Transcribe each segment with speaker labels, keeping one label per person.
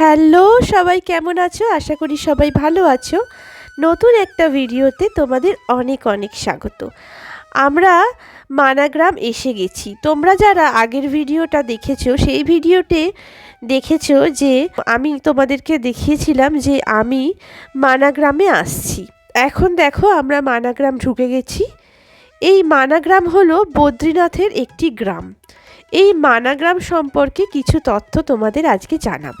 Speaker 1: Hello, সবাই কেমন আছো? আশা করি সবাই ভালো আছো। নতুন একটা ভিডিওতে তোমাদের অনেক অনেক স্বাগত। আমরা মানাগ্রাম এসে গেছি। তোমরা যারা আগের ভিডিওটা দেখেছ, সেই ভিডিওতে দেখেছ যে আমি তোমাদেরকে দেখিয়েছিলাম যে আমি মানাগ্রামে আসছি। এখন দেখো আমরা মানাগ্রাম ঢুকে গেছি। এই মানাগ্রাম হলো বদ্রীনাথের একটি গ্রাম। এই মানাগ্রাম সম্পর্কে কিছু তথ্য তোমাদের আজকে জানাব।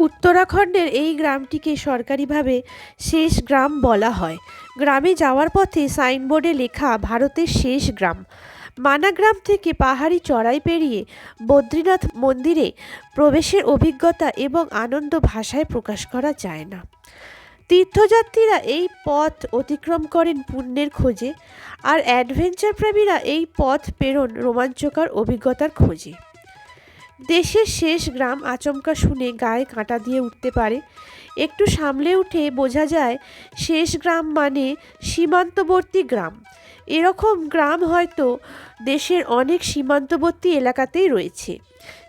Speaker 1: উত্তরাখণ্ডের এই গ্রামটিকে সরকারিভাবে শেষ গ্রাম বলা হয়। গ্রামে যাওয়ার পথে সাইনবোর্ডে লেখা, ভারতের শেষ গ্রাম। মানাগ্রাম থেকে পাহাড়ি চড়াই পেরিয়ে বদ্রীনাথ মন্দিরে প্রবেশের অভিজ্ঞতা এবং আনন্দ ভাষায় প্রকাশ করা যায় না। তীর্থযাত্রীরা এই পথ অতিক্রম করেন পুণ্যের খোঁজে আর অ্যাডভেঞ্চার প্রেমীরা এই পথ প্রেরণ রোমাঞ্চকর অভিজ্ঞতার খোঁজে। দেশের শেষ গ্রাম আচমকা শুনে গায়ে কাঁটা দিয়ে উঠতে পারে। একটু সামলে উঠে বোঝা যায়, শেষ গ্রাম মানে সীমান্তবর্তী গ্রাম। এরকম গ্রাম হয়তো দেশের অনেক সীমান্তবর্তী এলাকাতেই রয়েছে।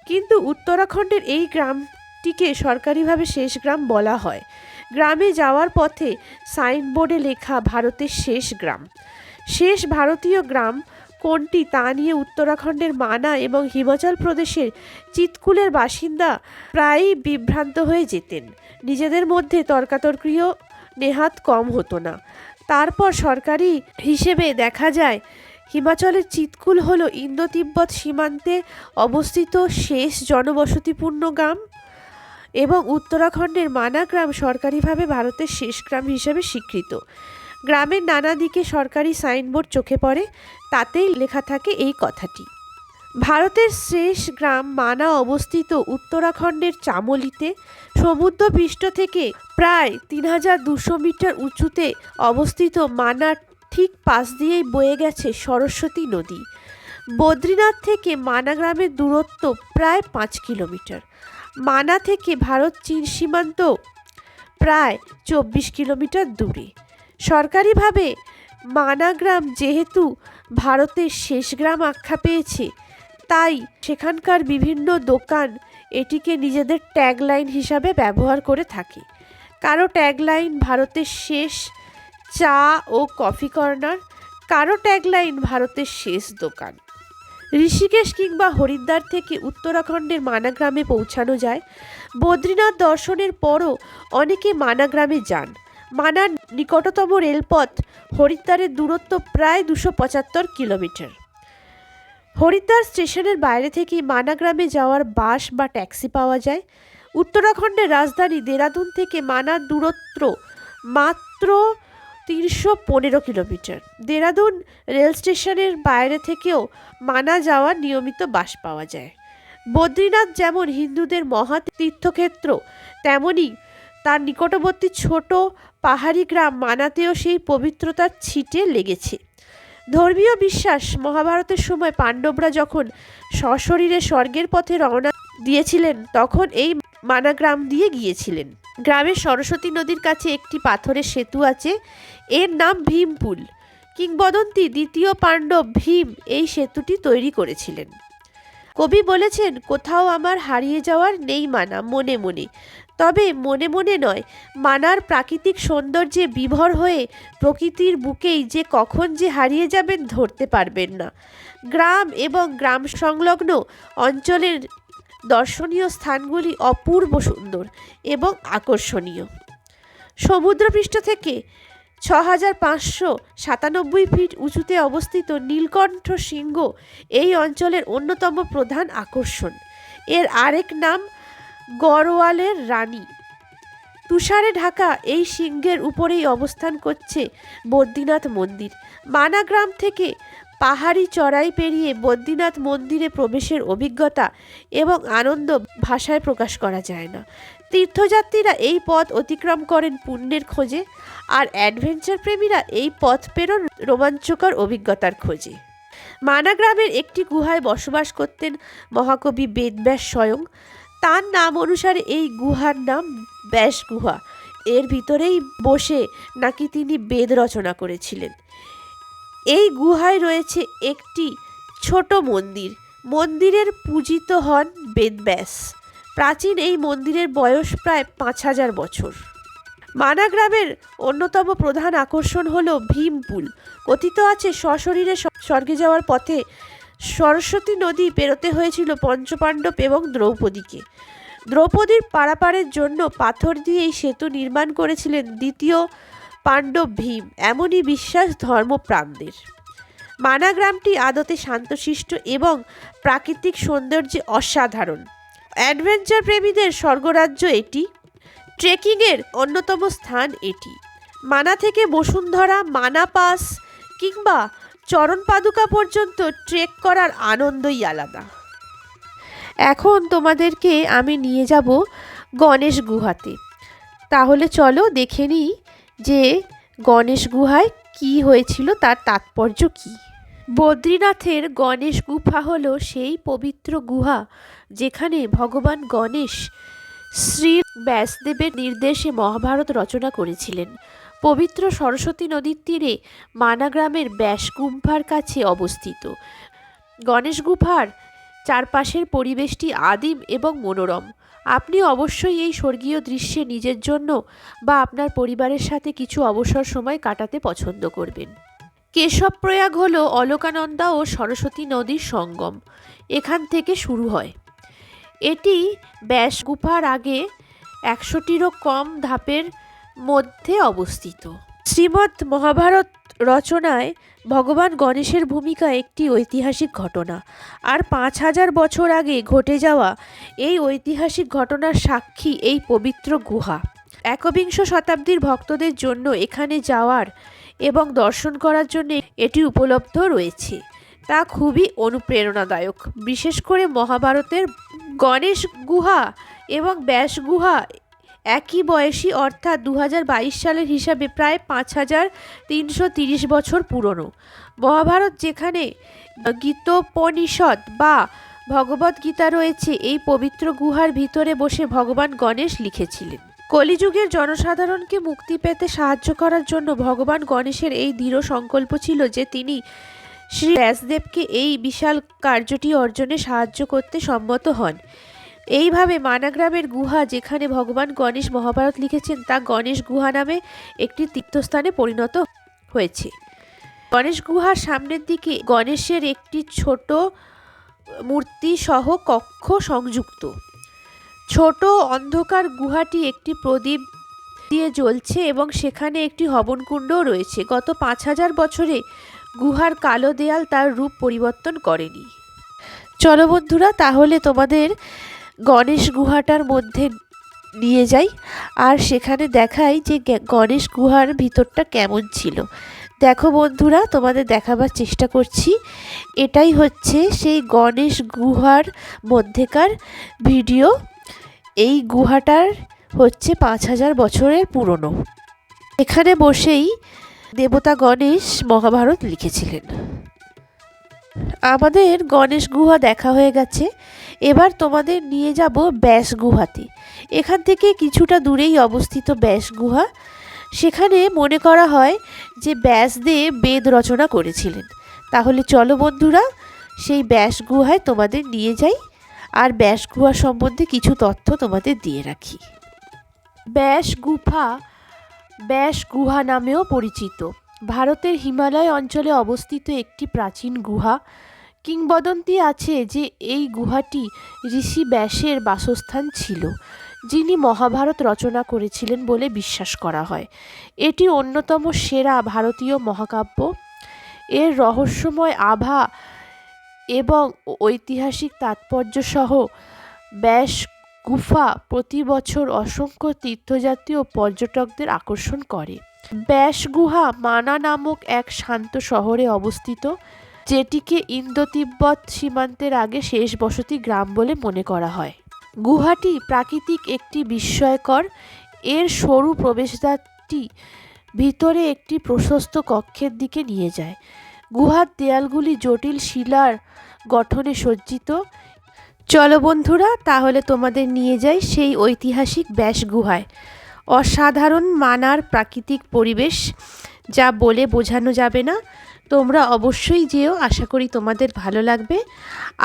Speaker 1: কিন্তু উত্তরাখণ্ডের এই গ্রামটিকে সরকারিভাবে শেষ গ্রাম বলা হয়। গ্রামে যাওয়ার পথে সাইনবোর্ডে লেখা ভারতের শেষ গ্রাম। শেষ ভারতীয় গ্রাম কোনটি তা নিয়ে উত্তরাখণ্ডের মানা এবং হিমাচল প্রদেশের চিতকুলের বাসিন্দা প্রায়ই বিভ্রান্ত হয়ে যেতেন। নিজেদের মধ্যে তর্কাতর্কিও নেহাত কম হতো না। তারপর সরকারি হিসেবে দেখা যায়, হিমাচলের চিতকুল হল ইন্দো তিব্বত সীমান্তে অবস্থিত শেষ জনবসতিপূর্ণ গ্রাম এবং উত্তরাখণ্ডের মানা গ্রাম সরকারিভাবে ভারতের শেষ গ্রাম হিসেবে স্বীকৃত। গ্রামের নানা দিকে সরকারি সাইনবোর্ড চোখে পড়ে, তাতেই লেখা থাকে এই কথাটি। ভারতের শেষ গ্রাম মানা অবস্থিত উত্তরাখণ্ডের চামলিতে সমুদ্রপৃষ্ঠ থেকে প্রায় তিন হাজার দুশো মিটার উঁচুতে অবস্থিত মানার ঠিক পাশ দিয়েই বয়ে গেছে সরস্বতী নদী। বদ্রীনাথ থেকে মানা গ্রামের দূরত্ব প্রায় পাঁচ কিলোমিটার। মানা থেকে ভারত চীন সীমান্ত প্রায় চব্বিশ কিলোমিটার দূরে। সরকারিভাবে মানা গ্রাম যেহেতু ভারতের শেষ গ্রাম আখ্যা পেয়েছে, তাই সেখানকার বিভিন্ন দোকান এটিকে নিজেদের ট্যাগলাইন হিসাবে ব্যবহার করে থাকে। কারও ট্যাগলাইন ভারতের শেষ চা ও কফি কর্নার, কারও ট্যাগলাইন ভারতের শেষ দোকান। ঋষিকেশ কিংবা হরিদ্বার থেকে উত্তরাখণ্ডের মানাগ্রামে পৌঁছানো যায়। বদ্রীনাথ দর্শনের পরও অনেকে মানাগ্রামে যান। মানার নিকটতম রেলপথ হরিদ্বারের দূরত্ব প্রায় দুশো পঁচাত্তর কিলোমিটার। হরিদ্বার স্টেশনের বাইরে থেকেই মানাগ্রামে যাওয়ার বাস বা ট্যাক্সি পাওয়া যায়। উত্তরাখণ্ডের রাজধানী দেরাদুন থেকে মানার দূরত্ব মাত্র তিনশো পনেরো কিলোমিটার। দেরাদুন রেল স্টেশনের বাইরে থেকেও মানা যাওয়ার নিয়মিত বাস পাওয়া যায়। বদ্রীনাথ যেমন হিন্দুদের মহা তীর্থক্ষেত্র তেমনি তার নিকটবর্তী ছোট পাহাড়ি গ্রাম মানাতেও সেই পবিত্রতার ছিটে লেগেছে। ধর্মীয় বিশ্বাস, মহাভারতের সময় পাণ্ডবরা যখন সশরীরে স্বর্গের পথে রওনা দিয়েছিলেন, তখন এই মানা গ্রাম দিয়ে গিয়েছিলেন। গ্রামের সরস্বতী নদীর কাছে একটি পাথরের সেতু আছে, এর নাম ভীমপুল। কিংবদন্তি দ্বিতীয় পাণ্ডব ভীম এই সেতুটি তৈরি করেছিলেন। কবি বলেছেন, কোথাও আমার হারিয়ে যাওয়ার নেই মানা, মনে মনে। তবে মনে মনে নয়, মানার প্রাকৃতিক সৌন্দর্যে বিভর হয়ে প্রকৃতির বুকেই যে কখন যে হারিয়ে যাবেন ধরতে পারবেন না। গ্রাম এবং গ্রাম সংলগ্ন অঞ্চলের দর্শনীয় স্থানগুলি অপূর্ব সুন্দর এবং আকর্ষণীয়। সমুদ্রপৃষ্ঠ থেকে ছ হাজার পাঁচশো সাতানব্বই ফিট উঁচুতে অবস্থিত নীলকণ্ঠ সিংহ এই অঞ্চলের অন্যতম প্রধান আকর্ষণ। এর আরেক নাম গড়ওয়ালের রানী। তুষারে ঢাকা এই সিংহের উপরেই অবস্থান করছে বদ্রীনাথ মন্দির। মানা গ্রাম থেকে পাহাড়ি চড়াই পেরিয়ে বদ্রীনাথ মন্দিরে প্রবেশের অভিজ্ঞতা এবং আনন্দ ভাষায় প্রকাশ করা যায় না। তীর্থযাত্রীরা এই পথ অতিক্রম করেন পুণ্যের খোঁজে আর অ্যাডভেঞ্চার প্রেমীরা এই পথ পেরোন রোমাঞ্চকর অভিজ্ঞতার খোঁজে। মানা গ্রামের একটি গুহায় বসবাস করতেন মহাকবি বেদব্যাস স্বয়ং। তার নাম অনুসারে এই গুহার নাম ব্যাস গুহা এর ভিতরেই বসে নাকি তিনি বেদ রচনা করেছিলেন। এই গুহায় রয়েছে একটি ছোট মন্দির। মন্দিরের পূজিত হন বেদব্যাস প্রাচীন এই মন্দিরের বয়স প্রায় পাঁচ হাজার বছর। মানা গ্রামের অন্যতম প্রধান আকর্ষণ হলো ভীমপুল। কথিত আছে সশরীরে স্বর্গে যাওয়ার পথে সরস্বতী নদী পেরোতে হয়েছিল পঞ্চপাণ্ডব এবং দ্রৌপদীকে। দ্রৌপদীর পারাপারের জন্য পাথর দিয়ে এই সেতু নির্মাণ করেছিলেন দ্বিতীয় পাণ্ডব ভীম, এমনই বিশ্বাস ধর্মপ্রাণদের। মানা গ্রামটি আদতে শান্তশিষ্ট এবং প্রাকৃতিক সৌন্দর্যে অসাধারণ। অ্যাডভেঞ্চার প্রেমীদের স্বর্গরাজ্য এটি, ট্রেকিংয়ের অন্যতম স্থান এটি। মানা থেকে বসুন্ধরা, মানা পাস কিংবা চরণ পাদুকা পর্যন্ত ট্রেক করার আনন্দই আলাদা। এখন তোমাদেরকে আমি নিয়ে যাব গণেশ গুহাতে। তাহলে চলো দেখে নিই যে গণেশ গুহায় কি হয়েছিল, তার তাৎপর্য কি। বদ্রীনাথের গণেশ গুফা হলো সেই পবিত্র গুহা যেখানে ভগবান গণেশ শ্রী ব্যাসদেবের নির্দেশে মহাভারত রচনা করেছিলেন। পবিত্র সরস্বতী নদীর তীরে মানা গ্রামের ব্যাস গুম্ফার কাছে অবস্থিত। গণেশ গুফার চারপাশের পরিবেশটি আদিম এবং মনোরম। আপনি অবশ্যই এই স্বর্গীয় দৃশ্যে নিজের জন্য বা আপনার পরিবারের সাথে কিছু অবসর সময় কাটাতে পছন্দ করবেন। কেশব প্রয়াগ হল অলকানন্দা ও সরস্বতী নদীর সঙ্গম। এখান থেকে শুরু হয়। এটি ব্যাস গুফার আগে একশোটিরও কম ধাপের মধ্যে অবস্থিত। শ্রীমৎ মহাভারত রচনায় ভগবান গণেশের ভূমিকা একটি ঐতিহাসিক ঘটনা। আর পাঁচ হাজার বছর আগে ঘটে যাওয়া এই ঐতিহাসিক ঘটনার সাক্ষী এই পবিত্র গুহা। একবিংশ শতাব্দীর ভক্তদের জন্য এখানে যাওয়ার এবং দর্শন করার জন্য এটি উপলব্ধ রয়েছে। তা খুবই অনুপ্রেরণাদায়ক। বিশেষ করে মহাভারতের গণেশ গুহা এবং ব্যাস গুহা একই বয়সী, অর্থাৎ দু হাজার বাইশ সালের হিসাবে প্রায় পাঁচ হাজার তিনশো তিরিশ বছর পুরনো। মহাভারত যেখানে গীতোপনিষদ বা ভগবত গীতা রয়েছে, এই পবিত্র গুহার ভিতরে বসে ভগবান গণেশ লিখেছিলেন। কলিযুগের জনসাধারণকে মুক্তি পেতে সাহায্য করার জন্য ভগবান গণেশের এই দৃঢ় সংকল্প ছিল যে তিনি শ্রী ব্যাসদেবকে এই বিশাল কার্যটি অর্জনে সাহায্য করতে সম্মত হন। এইভাবে মানাগ্রামের গুহা যেখানে ভগবান গণেশ মহাভারত লিখেছেন, তা গণেশ গুহা নামে একটি তীর্থস্থানে পরিণত হয়েছে। গণেশ গুহার সামনের দিকে গণেশের একটি ছোট মূর্তি সহ কক্ষ সংযুক্ত। ছোট অন্ধকার গুহাটি একটি প্রদীপ দিয়ে জ্বলছে এবং সেখানে একটি হবনকুণ্ডও রয়েছে। গত পাঁচ হাজার বছরে গুহার কালো দেয়াল তার রূপ পরিবর্তন করেনি। চলো বন্ধুরা, তাহলে তোমাদের গণেশ গুহাটার মধ্যে নিয়ে যাই আর সেখানে দেখাই যে গণেশ গুহার ভিতরটা কেমন ছিল। দেখো বন্ধুরা, তোমাদের দেখাবার চেষ্টা করছি। এটাই হচ্ছে সেই গণেশ গুহার মধ্যেকার ভিডিও। এই গুহাটার হচ্ছে পাঁচ হাজার বছরের পুরনো। এখানে বসেই দেবতা গণেশ মহাভারত লিখেছিলেন। আমাদের গণেশ গুহা দেখা হয়ে গেছে। এবার তোমাদের নিয়ে যাব ব্যাস গুহাতে। এখান থেকে কিছুটা দূরেই অবস্থিত ব্যাস গুহা। সেখানে মনে করা হয় যে ব্যাস ব্যাসদেব বেদ রচনা করেছিলেন। তাহলে চলো বন্ধুরা, সেই ব্যাস গুহায় তোমাদের নিয়ে যাই। আর ব্যাস গুহা সম্বন্ধে কিছু তথ্য তোমাদের দিয়ে রাখি। ব্যাস গুফা ব্যাস গুহা নামেও পরিচিত। ভারতের হিমালয় অঞ্চলে অবস্থিত একটি প্রাচীন গুহা। কিংবদন্তি আছে যে এই গুহাটি ঋষি ব্যাসের বাসস্থান ছিল, যিনি মহাভারত রচনা করেছিলেন বলে বিশ্বাস করা হয়। এটি অন্যতম সেরা ভারতীয় মহাকাব্য। এর রহস্যময় আভা এবং ঐতিহাসিক তাৎপর্যসহ ব্যাস গুফা প্রতি বছর অসংখ্য তীর্থযাত্রী ও পর্যটকদের আকর্ষণ করে। ব্যাস গুহা মানা নামক এক শান্ত শহরে অবস্থিত। যেটিকে ইন্দো তিব্বত সীমান্তের আগে শেষ বসতি গ্রাম বলে মনে করা হয়। গুহাটি প্রাকৃতিক একটি বিস্ময়কর, এর সরু প্রবেশদ্বারটি ভিতরে একটি প্রশস্ত কক্ষের দিকে নিয়ে যায়। গুহার দেয়ালগুলি জটিল শিলার গঠনে সজ্জিত। চলো বন্ধুরা, তাহলে তোমাদের নিয়ে যাই সেই ঐতিহাসিক ব্যাস গুহায় অসাধারণ মানার প্রাকৃতিক পরিবেশ, যা বলে বোঝানো যাবে না। তোমরা অবশ্যই যেও, আশা করি তোমাদের ভালো লাগবে।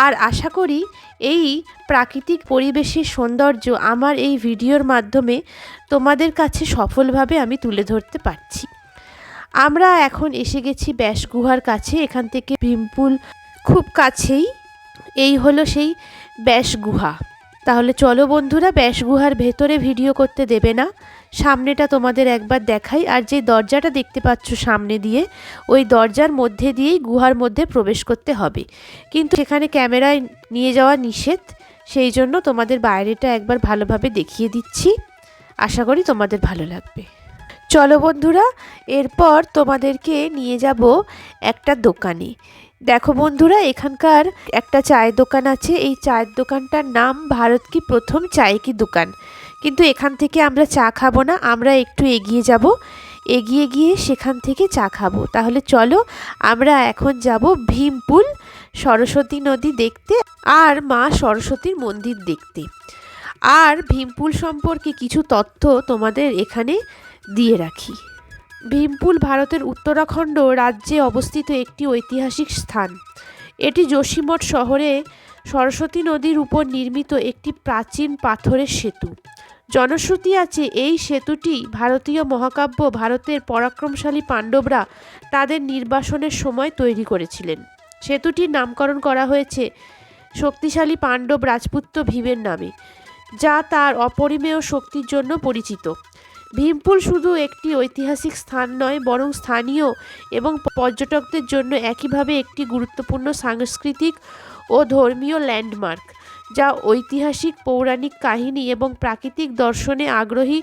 Speaker 1: আর আশা করি এই প্রাকৃতিক পরিবেশের সৌন্দর্য আমার এই ভিডিওর মাধ্যমে তোমাদের কাছে সফলভাবে আমি তুলে ধরতে পারছি। আমরা এখন এসে গেছি ব্যাস গুহার কাছে, এখান থেকে ভীমপুল খুব কাছেই। এই হলো সেই ব্যাস গুহা। তাহলে চলো বন্ধুরা, ব্যাস গুহার ভেতরে ভিডিও করতে দেবে না। সামনেটা তোমাদের একবার দেখাই, আর যে দরজাটা দেখতে পাচ্ছ সামনে দিয়ে, ওই দরজার মধ্যে দিয়েই গুহার মধ্যে প্রবেশ করতে হবে। কিন্তু সেখানে ক্যামেরায় নিয়ে যাওয়া নিষেধ, সেই জন্য তোমাদের বাইরেটা একবার ভালোভাবে দেখিয়ে দিচ্ছি। আশা করি তোমাদের ভালো লাগবে। চলো বন্ধুরা, এরপর তোমাদেরকে নিয়ে যাব একটা দোকানে। দেখো বন্ধুরা, এখানকার একটা চায়ের দোকান আছে। এই চায়ের দোকানটার নাম ভারত কি প্রথম চায় কি দোকান? কিন্তু এখান থেকে আমরা চা খাব না, আমরা একটু এগিয়ে যাব। এগিয়ে গিয়ে সেখান থেকে চা খাব। তাহলে চলো, আমরা এখন যাব ভীমপুল সরস্বতী নদী দেখতে আর মা সরস্বতীর মন্দির দেখতে। আর ভীমপুল সম্পর্কে কিছু তথ্য তোমাদের এখানে দিয়ে রাখি। ভীমপুল ভারতের উত্তরাখণ্ড রাজ্যে অবস্থিত একটি ঐতিহাসিক স্থান। এটি যোশীমঠ শহরে সরস্বতী নদীর উপর নির্মিত একটি প্রাচীন পাথরের সেতু। জনশ্রুতি আছে, এই সেতুটি ভারতীয় মহাকাব্য ভারতের পরাক্রমশালী পাণ্ডবরা তাদের নির্বাসনের সময় তৈরি করেছিলেন। সেতুটির নামকরণ করা হয়েছে শক্তিশালী পাণ্ডব রাজপুত্র ভীমের নামে, যা তার অপরিমেয় শক্তির জন্য পরিচিত। ভীমপুল শুধু একটি ঐতিহাসিক স্থান নয়, বরং স্থানীয় এবং পর্যটকদের জন্য একইভাবে একটি গুরুত্বপূর্ণ সাংস্কৃতিক ও ধর্মীয় ল্যান্ডমার্ক। যা ঐতিহাসিক, পৌরাণিক কাহিনী এবং প্রাকৃতিক দর্শনে আগ্রহী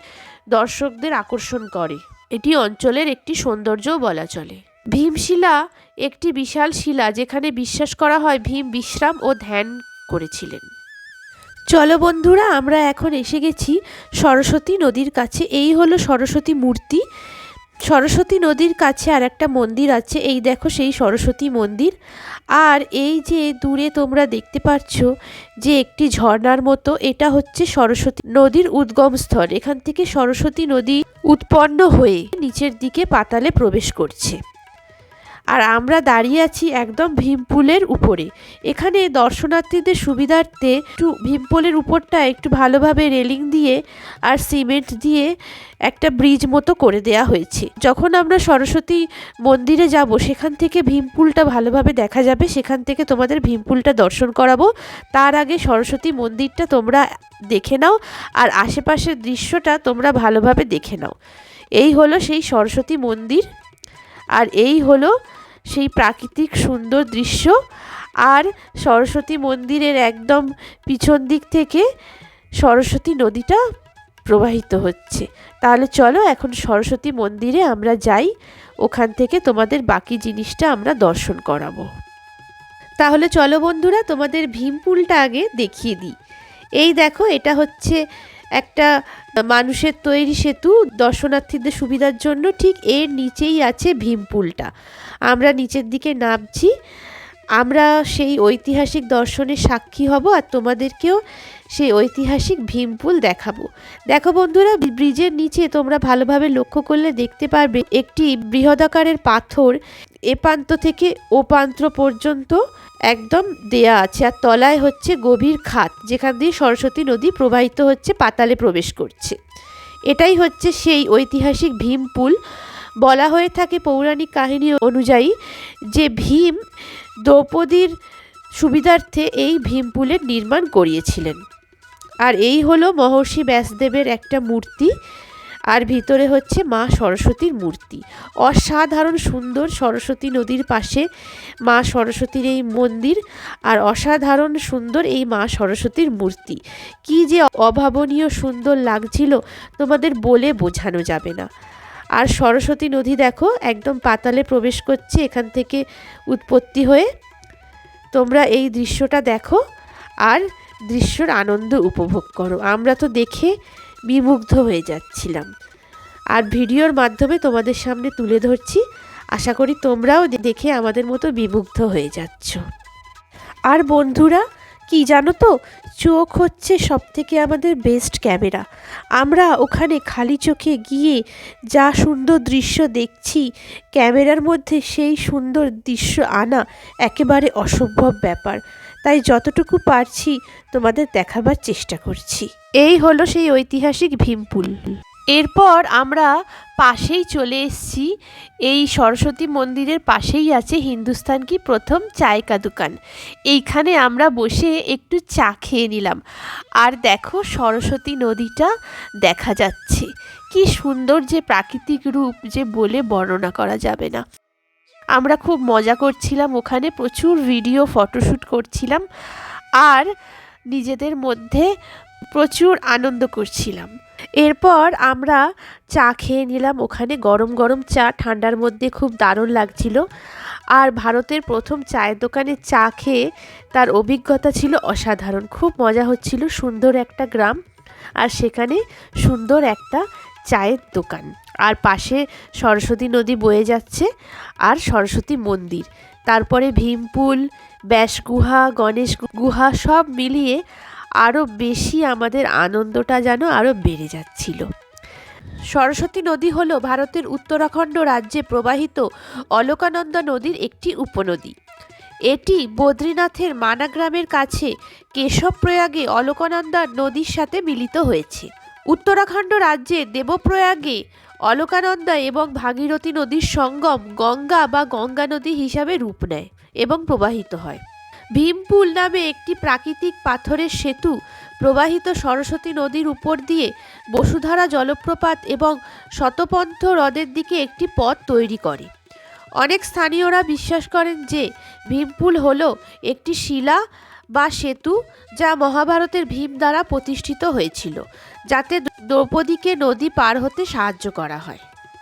Speaker 1: দর্শকদের আকর্ষণ করে। এটি অঞ্চলের একটি সৌন্দর্যও বলা চলে। ভীমশিলা একটি বিশাল শিলা যেখানে বিশ্বাস করা হয় ভীম বিশ্রাম ও ধ্যান করেছিলেন। চলো বন্ধুরা, আমরা এখন এসে গেছি সরস্বতী নদীর কাছে। এই হলো সরস্বতী মূর্তি। সরস্বতী নদীর কাছে আর একটা মন্দির আছে, এই দেখো সেই সরস্বতী মন্দির। আর এই যে দূরে তোমরা দেখতে পাচ্ছ যে একটি ঝর্ণার মতো, এটা হচ্ছে সরস্বতী নদীর উদ্গম স্থল। এখান থেকে সরস্বতী নদী উৎপন্ন হয়ে নিচের দিকে পাতালে প্রবেশ করছে। আর আমরা দাঁড়িয়ে আছি একদম ভীমপুলের উপরে। এখানে দর্শনার্থীদের সুবিধার্থে একটু ভীমপুলের উপরটা একটু ভালোভাবে রেলিং দিয়ে আর সিমেন্ট দিয়ে একটা ব্রিজ মতো করে দেয়া হয়েছে। যখন আমরা সরস্বতী মন্দিরে যাব, সেখান থেকে ভীমপুলটা ভালোভাবে দেখা যাবে। সেখান থেকে তোমাদের ভীমপুলটা দর্শন করাবো। তার আগে সরস্বতী মন্দিরটা তোমরা দেখে নাও আর আশেপাশের দৃশ্যটা তোমরা ভালোভাবে দেখে নাও। এই হলো সেই সরস্বতী মন্দির। আর এই হলো সেই প্রাকৃতিক সুন্দর দৃশ্য আর সরস্বতী মন্দিরের একদম পিছন দিক থেকে সরস্বতী নদীটা প্রবাহিত হচ্ছে। তাহলে চলো এখন সরস্বতী মন্দিরে আমরা যাই, ওখান থেকে তোমাদের বাকি জিনিসটা আমরা দর্শন করাবো। তাহলে চলো বন্ধুরা, তোমাদের ভীমপুলটা আগে দেখিয়ে দিই। এই দেখো, এটা হচ্ছে একটা মানুষের তৈরি সেতু দর্শনার্থীদের সুবিধার জন্য ঠিক এর নিচেই আছে ভীমপুলটা আমরা নিচের দিকে নামছি। আমরা সেই ঐতিহাসিক দর্শনের সাক্ষী হব আর তোমাদেরকেও সেই ঐতিহাসিক ভীমপুল দেখাবো। দেখো বন্ধুরা, ব্রিজের নিচে তোমরা ভালোভাবে লক্ষ্য করলে দেখতে পারবে একটি বৃহদাকারের পাথর এ প্রান্ত থেকে ও প্রান্ত পর্যন্ত একদম দেয়া আছে আর তলায় হচ্ছে গভীর খাত, যেখান দিয়ে সরস্বতী নদী প্রবাহিত হচ্ছে, পাতালে প্রবেশ করছে। এটাই হচ্ছে সেই ঐতিহাসিক ভীমপুল। বলা হয়ে থাকে পৌরাণিক কাহিনী অনুযায়ী যে ভীম দ্রৌপদীর সুবিধার্থে এই ভীমপুলের নির্মাণ করিয়েছিলেন। আর এই হলো মহর্ষি ব্যাসদেবের একটা মূর্তি, আর ভিতরে হচ্ছে মা সরস্বতীর মূর্তি। অসাধারণ সুন্দর সরস্বতী নদীর পাশে মা সরস্বতীর এই মন্দির, আর অসাধারণ সুন্দর এই মা সরস্বতীর মূর্তি। কি যে অভাবনীয় সুন্দর লাগছিল, তোমাদের বলে বোঝানো যাবে না। আর সরস্বতী নদী দেখো, একদম পাতালে প্রবেশ করছে, এখান থেকে উৎপত্তি হয়ে তোমরা এই দৃশ্যটা দেখো। আর দৃশ্যর আনন্দ উপভোগ করো। আমরা তো দেখে বিমুগ্ধ হয়ে যাচ্ছিলাম। আর ভিডিওর মাধ্যমে তোমাদের সামনে তুলে ধরছি। আশা করি তোমরাও দেখে আমাদের মতো বিমুগ্ধ হয়ে যাচ্ছ। আর বন্ধুরা, কি জানো তো? চোখ হচ্ছে সব থেকে আমাদের বেস্ট ক্যামেরা আমরা ওখানে খালি চোখে গিয়ে যা সুন্দর দৃশ্য দেখছি, ক্যামেরার মধ্যে সেই সুন্দর দৃশ্য আনা একেবারে অসম্ভব ব্যাপার। তাই যতটুকু পারছি তোমাদের দেখাবার চেষ্টা করছি। এই হলো সেই ঐতিহাসিক ভীমপুল। এরপর আমরা পাশেই চলে এসেছি। এই সরস্বতী মন্দিরের পাশেই আছে হিন্দুস্তান কি প্রথম চায় কা দোকান। এইখানে আমরা বসে একটু চা খেয়ে নিলাম। আর দেখো সরস্বতী নদীটা দেখা যাচ্ছে। কি সুন্দর যে প্রাকৃতিক রূপ যে বলে বর্ণনা করা যাবে না। আমরা খুব মজা করছিলাম ওখানে, প্রচুর ভিডিও ফটোশ্যুট করছিলাম আর নিজেদের মধ্যে প্রচুর আনন্দ করছিলাম। এরপর আমরা চা খেয়ে নিলাম ওখানে, গরম গরম চা, ঠান্ডার মধ্যে খুব দারুণ লাগছিল। আর ভারতের প্রথম চায়ের দোকানে চা খেয়ে তার অভিজ্ঞতা ছিল অসাধারণ। খুব মজা হচ্ছিল, সুন্দর একটা গ্রাম আর সেখানে সুন্দর একটা চায়ের দোকান। আর পাশে সরস্বতী নদী বয়ে যাচ্ছে আর সরস্বতী মন্দির। তারপরে ভীমপুল ব্যাসগুহা গণেশ গুহা সব মিলিয়ে আরও বেশি আমাদের আনন্দটা যেন আরও বেড়ে যাচ্ছিল। সরস্বতী নদী হলো ভারতের উত্তরাখণ্ড রাজ্যে প্রবাহিত অলকানন্দা নদীর একটি উপনদী। এটি বদ্রীনাথের মানা গ্রামের কাছে কেশবপ্রয়াগে অলকানন্দা নদীর সাথে মিলিত হয়েছে। উত্তরাখণ্ড রাজ্যে দেবপ্রয়াগে অলকানন্দা এবং ভাগীরথী নদীর সঙ্গম গঙ্গা বা গঙ্গা নদী হিসাবে রূপ নেয় এবং প্রবাহিত হয়। ভীমপুল নামে একটি প্রাকৃতিক পাথরের সেতু প্রবাহিত সরস্বতী নদীর উপর দিয়ে বসুধারা জলপ্রপাত এবং শতপন্থ হ্রদের দিকে একটি পথ তৈরি করে। অনেক স্থানীয়রা বিশ্বাস করেন যে ভীমপুল হল একটি শিলা বা সেতু যা মহাভারতের ভীম দ্বারা প্রতিষ্ঠিত হয়েছিল। যাতে দ্রৌপদীকে নদী পার হতে সাহায্য করা হয়।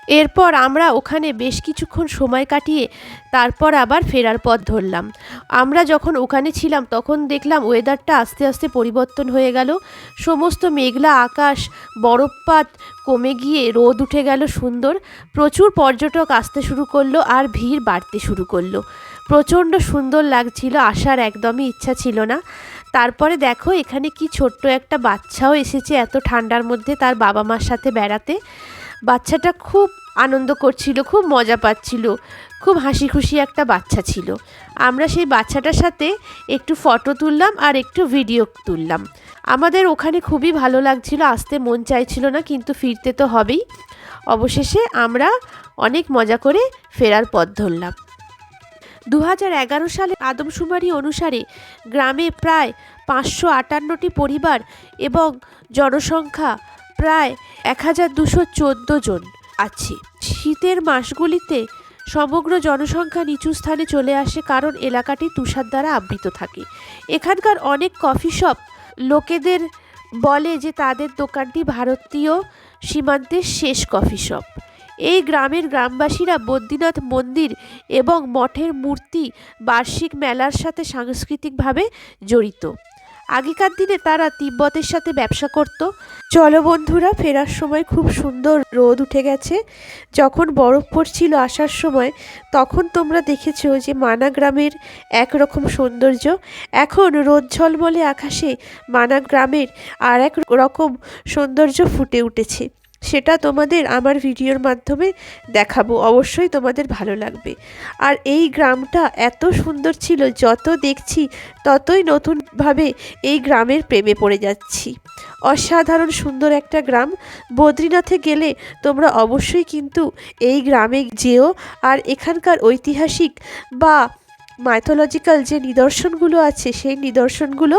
Speaker 1: এরপর আমরা ওখানে বেশ কিছুক্ষণ সময় কাটিয়ে তারপর আবার ফেরার পথ ধরলাম। আমরা যখন ওখানে ছিলাম, তখন দেখলাম ওয়েদারটা আস্তে আস্তে পরিবর্তন হয়ে গেল। সমস্ত মেঘলা আকাশ, বরফপাত কমে গিয়ে রোদ উঠে গেল সুন্দর। প্রচুর পর্যটক আসতে শুরু করল আর ভিড় বাড়তে শুরু করল। প্রচণ্ড সুন্দর লাগছিল, আসার একদমই ইচ্ছা ছিল না। তারপরে দেখো, এখানে কি ছোট্ট একটা বাচ্চাও এসেছে এত ঠান্ডার মধ্যে তার বাবা মার সাথে বেড়াতে। বাচ্চাটা খুব আনন্দ করছিল, খুব মজা পাচ্ছিল, খুব হাসি খুশি একটা বাচ্চা ছিল। আমরা সেই বাচ্চাটার সাথে একটু ফটো তুললাম আর একটু ভিডিও তুললাম। আমাদের ওখানে খুবই ভালো লাগছিল, আসতে মন চাইছিল না, কিন্তু ফিরতে তো হবেই। অবশেষে আমরা অনেক মজা করে ফেরার পথ ধরলাম। দু সালে আদমশুমারি অনুসারে গ্রামে প্রায় পাঁচশো আটান্নটি পরিবার এবং জনসংখ্যা প্রায় এক হাজার দুশো চোদ্দ জন আছে। শীতের মাসগুলিতে সমগ্র জনসংখ্যা নিচু স্থানে চলে আসে কারণ এলাকাটি তুষার দ্বারা আবৃত থাকে। এখানকার অনেক কফি শপ লোকেদের বলে যে তাদের দোকানটি ভারতীয় সীমান্তের শেষ কফি শপ। এই গ্রামের গ্রামবাসীরা বদ্রীনাথ মন্দির এবং মঠের মূর্তি বার্ষিক মেলার সাথে সাংস্কৃতিকভাবে জড়িত। আগেকার দিনে তারা তিব্বতের সাথে ব্যবসা করত। চলো বন্ধুরা, ফেরার সময় খুব সুন্দর রোদ উঠে গেছে। যখন বরফ পড়ছিল আসার সময়, তখন তোমরা দেখেছ যে মানা গ্রামের একরকম সৌন্দর্য। এখন রোদ ঝলমলে আকাশে মানা গ্রামের আর এক রকম সৌন্দর্য ফুটে উঠেছে। সেটা তোমাদের আমার ভিডিওর মাধ্যমে দেখাবো। অবশ্যই তোমাদের ভালো লাগবে। আর এই গ্রামটা এত সুন্দর ছিল, যত দেখছি ততই নতুনভাবে এই গ্রামের প্রেমে পড়ে যাচ্ছি। অসাধারণ সুন্দর একটা গ্রাম। বদ্রীনাথে গেলে তোমরা অবশ্যই কিন্তু এই গ্রামে যেও। আর এখানকার ঐতিহাসিক বা মাইথোলজিক্যাল যে নিদর্শনগুলো আছে, সেই নিদর্শনগুলো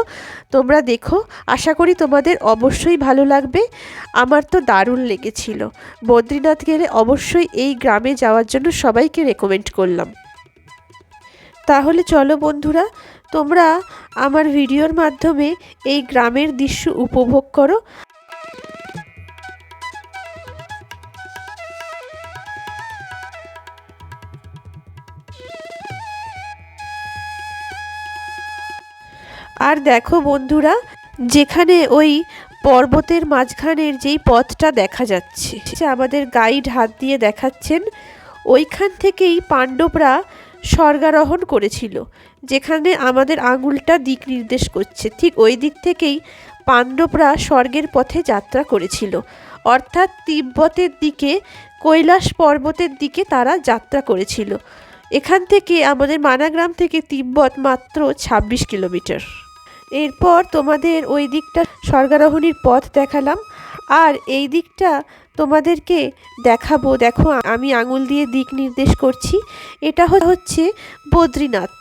Speaker 1: তোমরা দেখো। আশা করি তোমাদের অবশ্যই ভালো লাগবে। আমার তো দারুণ লেগেছিল। বদ্রীনাথ গেলে অবশ্যই এই গ্রামে যাওয়ার জন্য সবাইকে রেকমেন্ড করলাম। তাহলে চলো বন্ধুরা, তোমরা আমার ভিডিওর মাধ্যমে এই গ্রামের দৃশ্য উপভোগ করো। আর দেখো বন্ধুরা, যেখানে ওই পর্বতের মাঝখানের যেই পথটা দেখা যাচ্ছে আমাদের গাইড হাত দিয়ে দেখাচ্ছেন, ওইখান থেকেই পাণ্ডবরা স্বর্গারোহণ করেছিল, যেখানে আমাদের আঙুলটা দিক নির্দেশ করছে। ঠিক ওই দিক থেকেই পাণ্ডবরা স্বর্গের পথে যাত্রা করেছিল। অর্থাৎ তিব্বতের দিকে, কৈলাস পর্বতের দিকে তারা যাত্রা করেছিল। এখান থেকে আমাদের মানাগ্রাম থেকে তিব্বত মাত্র ২৬ কিলোমিটার। এরপর তোমাদের ওই দিকটা স্বর্গারোহণীর পথ দেখালাম, আর এই দিকটা তোমাদেরকে দেখাবো। দেখো, আমি আঙুল দিয়ে দিক নির্দেশ করছি। এটা হচ্ছে বদ্রীনাথ।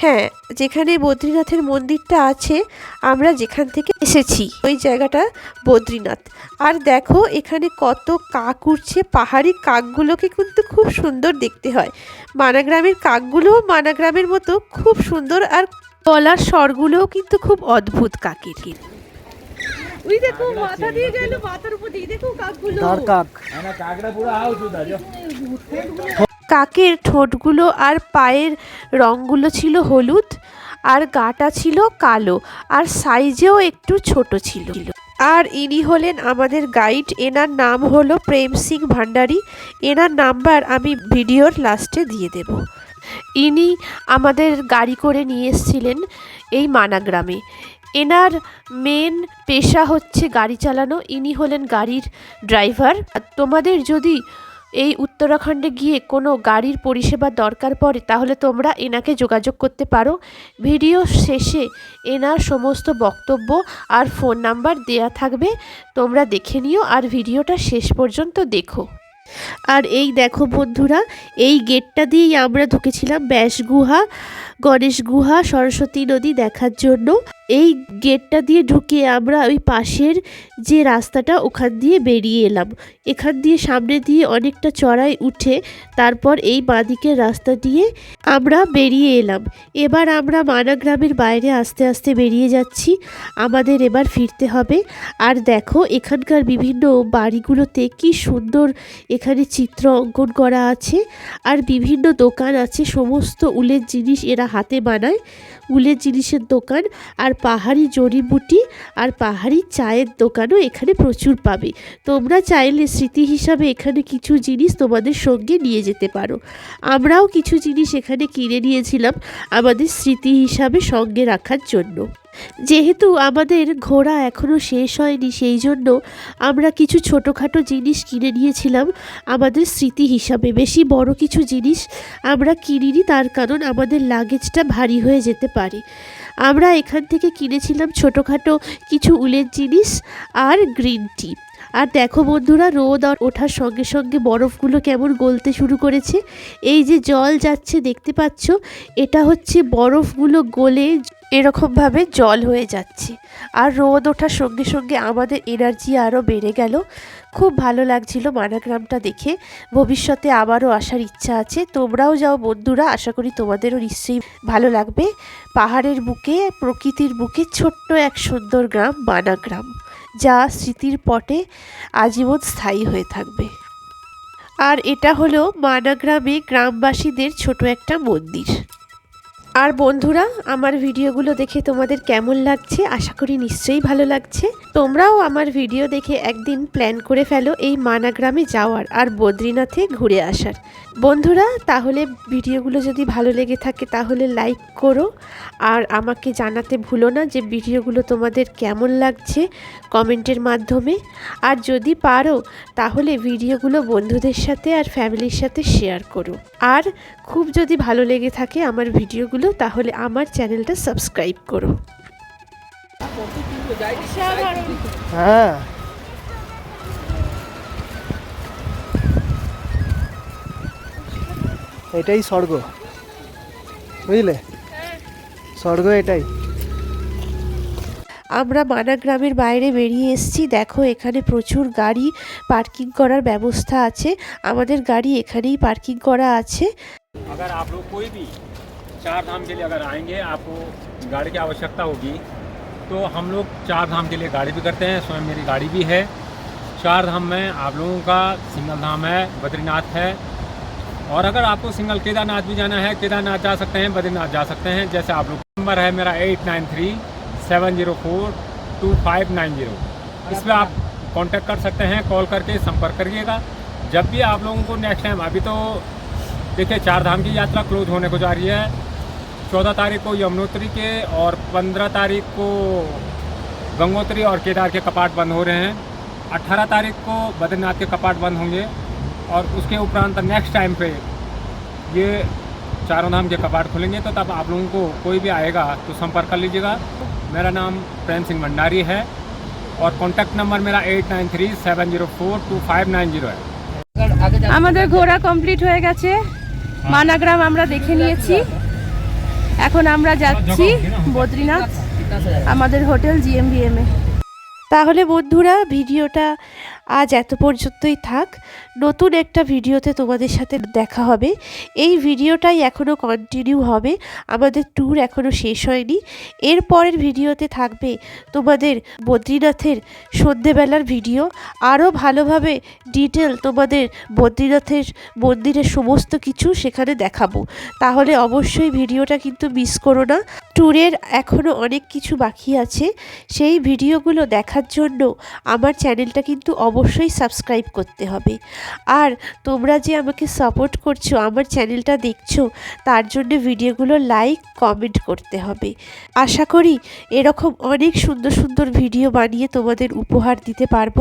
Speaker 1: হ্যাঁ যেখানে বদ্রীনাথের মন্দিরটা আছে, আমরা যেখান থেকে এসেছি, ওই জায়গাটা বদ্রীনাথ। আর দেখো, এখানে কত কাক উঠছে পাহাড়ি কাকগুলোকে কিন্তু খুব সুন্দর দেখতে হয়। মানাগ্রামের কাকগুলোও মানাগ্রামের মতো খুব সুন্দর আর গলার স্বরগুলোও কিন্তু খুব অদ্ভুত কাকের। ওই দেখো মাথা দিয়ে গেল মাথার উপর দিয়ে দেখো কাকগুলো।
Speaker 2: তার কাক?
Speaker 1: কাকের ঠোঁটগুলো আর পায়ের রঙগুলো ছিল হলুদ আর গাটা ছিল কালো আর সাইজেও একটু ছোট ছিল। আর ইনি হলেন আমাদের গাইড এনার নাম হলো প্রেম সিং ভান্ডারী। এনার নাম্বার আমি ভিডিওর লাস্টে দিয়ে দেব। ইনি আমাদের গাড়ি করে নিয়ে এসেছিলেন এই মানাগ্রামে। এনার মেন পেশা হচ্ছে গাড়ি চালানো। ইনি হলেন গাড়ির ড্রাইভার তোমাদের যদি এই উত্তরাখণ্ডে গিয়ে কোনো গাড়ির পরিষেবা দরকার পড়ে, তাহলে তোমরা এনাকে যোগাযোগ করতে পারো। ভিডিও শেষে এনার সমস্ত বক্তব্য আর ফোন নাম্বার দেয়া থাকবে। তোমরা দেখে নিও আর ভিডিওটা শেষ পর্যন্ত দেখো। আর এই দেখো বন্ধুরা, এই গেটটা দিয়েই আমরা ঢুকেছিলাম ব্যাস গুহা, গণেশ গুহা, সরস্বতী নদী দেখার জন্য। এই গেটটা দিয়ে ঢুকে আমরা ওই পাশের যে রাস্তাটা, ওখান দিয়ে বেরিয়ে এলাম। এখান দিয়ে সামনে দিয়ে অনেকটা চড়াই উঠে তারপর এই বাঁদিকের রাস্তা দিয়ে আমরা বেরিয়ে এলাম। এবার আমরা মানা গ্রামের বাইরে আস্তে আস্তে বেরিয়ে যাচ্ছি। আমাদের এবার ফিরতে হবে। আর দেখো, এখানকার বিভিন্ন বাড়িগুলোতে কি সুন্দর এখানে চিত্র অঙ্কন করা আছে। আর বিভিন্ন দোকান আছে। সমস্ত উলের জিনিস এরা হাতে বানায়। উলের জিনিসের দোকান। আর পাহাড়ি জড়িবুটি আর পাহাড়ি চায়ের দোকানও এখানে প্রচুর পাবে। তোমরা চাইলে স্মৃতি হিসাবে এখানে কিছু জিনিস তোমাদের সঙ্গে নিয়ে যেতে পারো। আমরাও কিছু জিনিস এখানে কিনে নিয়েছিলাম আমাদের স্মৃতি হিসাবে সঙ্গে রাখার জন্য। যেহেতু আমাদের ঘোরা এখনও শেষ হয়নি, সেই জন্য আমরা কিছু ছোটোখাটো জিনিস কিনে নিয়েছিলাম আমাদের স্মৃতি হিসাবে। বেশি বড় কিছু জিনিস আমরা কিনিনি, তার কারণ আমাদের লাগেজটা ভারী হয়ে যেতে পারে। আমরা এখান থেকে কিনেছিলাম ছোটোখাটো কিছু উলের জিনিস আর গ্রিন টি। আর দেখো বন্ধুরা, রোদ আর ওঠার সঙ্গে সঙ্গে বরফগুলো কেমন গলতে শুরু করেছে। এই যে জল যাচ্ছে, দেখতে পাচ্ছ? এটা হচ্ছে বরফগুলো গলে এরকমভাবে জল হয়ে যাচ্ছে। আর রোদ ওঠার সঙ্গে সঙ্গে আমাদের এনার্জি আরও বেড়ে গেল। খুব ভালো লাগছিল মানাগ্রামটা দেখে। ভবিষ্যতে আবারও আসার ইচ্ছা আছে। তোমরাও যাও বন্ধুরা, আশা করি তোমাদেরও নিশ্চয়ই ভালো লাগবে। পাহাড়ের বুকে, প্রকৃতির বুকে ছোট্ট এক সুন্দর গ্রাম মানাগ্রাম, যা স্মৃতির পটে আজীবন স্থায়ী হয়ে থাকবে। আর এটা হলো মানাগ্রামে গ্রামবাসীদের ছোট একটা মন্দির। আর বন্ধুরা, আমার ভিডিওগুলো দেখে তোমাদের কেমন লাগছে? আশা করি নিশ্চয়ই ভালো লাগছে। তোমরাও আমার ভিডিও দেখে একদিন প্ল্যান করে ফেলো এই মানাগ্রামে যাওয়ার আর বদ্রীনাথে ঘুরে আসার। বন্ধুরা, তাহলে ভিডিওগুলো যদি ভালো লেগে থাকে, তাহলে লাইক করো। আর আমাকে জানাতে ভুলো না যে ভিডিওগুলো তোমাদের কেমন লাগছে কমেন্টের মাধ্যমে। আর যদি পারো, তাহলে ভিডিওগুলো বন্ধুদের সাথে আর ফ্যামিলির সাথে শেয়ার করো। আর খুব যদি ভালো লেগে থাকে আমার ভিডিওগুলো তাহলে আমার চ্যানেলটা সাবস্ক্রাইব করো।
Speaker 2: হ্যাঁ। এটাই স্বর্গ। বুঝলে? স্বর্গ এটাই।
Speaker 1: আমরা মানা গ্রামের বাইরে বেরিয়ে এসেছি। দেখো এখানে প্রচুর গাড়ি পার্কিং করার ব্যবস্থা আছে। আমাদের গাড়ি এখানেই পার্কিং করা আছে।
Speaker 3: चार धाम के लिए अगर आएँगे, आपको गाड़ी की आवश्यकता होगी। तो हम लोग चार धाम के लिए गाड़ी भी करते हैं, स्वयं मेरी गाड़ी भी है। चार धाम में आप लोगों का सिंगल धाम है, बद्रीनाथ है। और अगर आपको सिंगल केदारनाथ भी जाना है, केदारनाथ जा सकते हैं, बद्रीनाथ जा सकते हैं। जैसे आप लोग नंबर है मेरा eight nine three seven zero four two five nine zero. इस पर आप कांटेक्ट कर सकते हैं कॉल करके संपर्क करिएगा। जब भी आप लोगों को नेक्स्ट टाइम अभी तो देखिए चार धाम की यात्रा क्लोज होने को जा रही है। चौदह तारीख को यमुनोत्री के और पंद्रह तारीख को गंगोत्री और केदार के कपाट बंद हो रहे हैं अट्ठारह तारीख को बद्रीनाथ के कपाट बंद होंगे और उसके उपरांत नेक्स्ट टाइम पे ये चारों धाम के कपाट खुलेंगे तो तब आप लोगों को कोई भी आएगा तो संपर्क कर लीजिएगा मेरा नाम प्रेम सिंह भंडारी है और कॉन्टैक्ट नंबर मेरा eight nine three seven zero four two five nine zero है
Speaker 4: আমাদের ঘোরা কমপ্লিট হয়ে গেছে মানাগ্রাম আমরা দেখে নিয়েছি এখন আমরা যাচ্ছি বদ্রীনাথ, আমাদের হোটেল জিএমবিএম এ
Speaker 1: তাহলে বন্ধুরা, ভিডিওটা আজ এত পর্যন্তই থাক। নতুন একটা ভিডিওতে তোমাদের সাথে দেখা হবে। এই ভিডিওটাই এখনও কন্টিনিউ হবে। আমাদের ট্যুর এখনও শেষ হয়নি। এর পরের ভিডিওতে থাকবে তোমাদের বদ্রীনাথের সন্ধেবেলার ভিডিও। আরও ভালোভাবে ডিটেল তোমাদের বদ্রীনাথের মন্দিরের সমস্ত কিছু সেখানে দেখাবো। তাহলে অবশ্যই ভিডিওটা কিন্তু মিস করো না। ট্যুরের এখনও অনেক কিছু বাকি আছে। সেই ভিডিওগুলো দেখার জন্য আমার চ্যানেলটা কিন্তু অবশ্যই সাবস্ক্রাইব করতে হবে। আর তোমরা যে আমাকে সাপোর্ট করছ, আমার চ্যানেলটা দেখছ, তার জন্য ভিডিওগুলো লাইক কমেন্ট করতে হবে। আশা করি এরকম অনেক সুন্দর সুন্দর ভিডিও বানিয়ে তোমাদের উপহার দিতে পারব।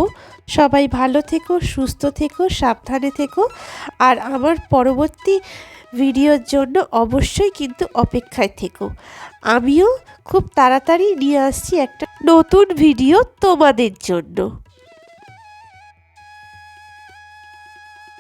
Speaker 1: সবাই ভালো থেকো, সুস্থ থেকো, সাবধানে থেকো। আর আমার পরবর্তী ভিডিওর জন্য অবশ্যই কিন্তু অপেক্ষায় থেকো। আমিও খুব তাড়াতাড়ি নিয়ে আসছি একটা নতুন ভিডিও তোমাদের জন্য।